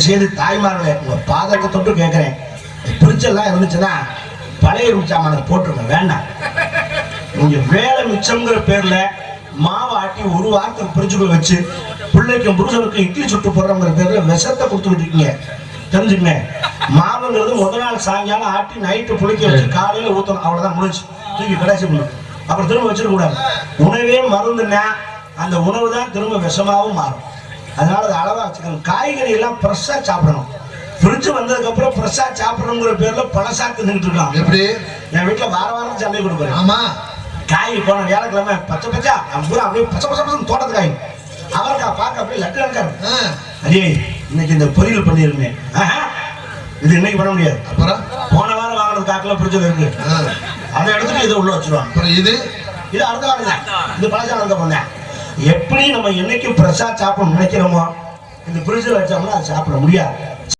தயவு செய்து தாய்மார்களே உங்க பாதத்தை தொட்டு கேட்கிறேன். பிரிச்செல்லாம் இருந்துச்சுன்னா பழைய மிச்சாமான போட்டுருங்க வேண்டாம். நீங்க வேலை மிச்சம்ங்கிற பேர்ல மாவு ஆட்டி ஒரு வாரத்துக்கு பிரிச்சுக்குள்ள வச்சு பிள்ளைக்கும் புருஷனுக்கும் இட்லி சுட்டு போடுறோங்கிற பேர்ல விஷத்தை கொடுத்துக்கிட்டு இருக்கீங்க. தெரிஞ்சுங்க மாவுங்கிறது முத நாள் சாயங்காலம் ஆட்டி நைட்டு புளிக்க வச்சு காலையில ஊத்தணும். அவ்வளவுதான் முடிச்சு தூக்கி கடைசி பண்ணும் அப்புறம் திரும்ப வச்சிடக்கூடாது. உணவே மருந்துன்னா அந்த உணவு தான் திரும்ப விஷமாவும் மாறும். அதனால அதை அளவா வச்சுக்கணும். காய்கறி எல்லாம் ஃப்ரெஷ்ஷா சாப்பிடணும். ஃப்ரிட்ஜ் வந்ததுக்கு அப்புறம் ஃப்ரெஷ்ஷா சாப்பிடணுங்கிற பேர்ல பழசா தின்னுட்டு இருக்கான் எப்படி? என் வீட்டுல வார வாரம் சந்தை கொடுக்குறேன் ஆமா. காய் போன வியாழக்கிழமை பச்சை பச்சா பூரா அப்படியே பச்சை பச்சை பச்சை தோட்டத்து காய். அவரைக்காய் பார்க்க அப்படியே லட்டு லட்காரு ஆ, அடே இன்னைக்கு இந்த பொரியல் பண்ணிருந்தேன் ஆஹா, இது இன்னைக்கு பண்ண முடியாது. அப்புறம்? போன வாரம் வாங்கினது காக்கில் பிடிச்சது இருக்கு. அதை எடுத்துட்டு இதை உள்ள வச்சிருவாங்க. அப்புறம் இது? இது அடுத்த வாரம் தான். இது பழசான அந்த பண்ணேன் எப்படி நம்ம என்னைக்கும் ஃப்ரெஷ்ஷாக சாப்பிட நினைக்கிறோமோ இந்த ஃப்ரிட்ஜில் வச்சோம்னா அது சாப்பிட முடியாது.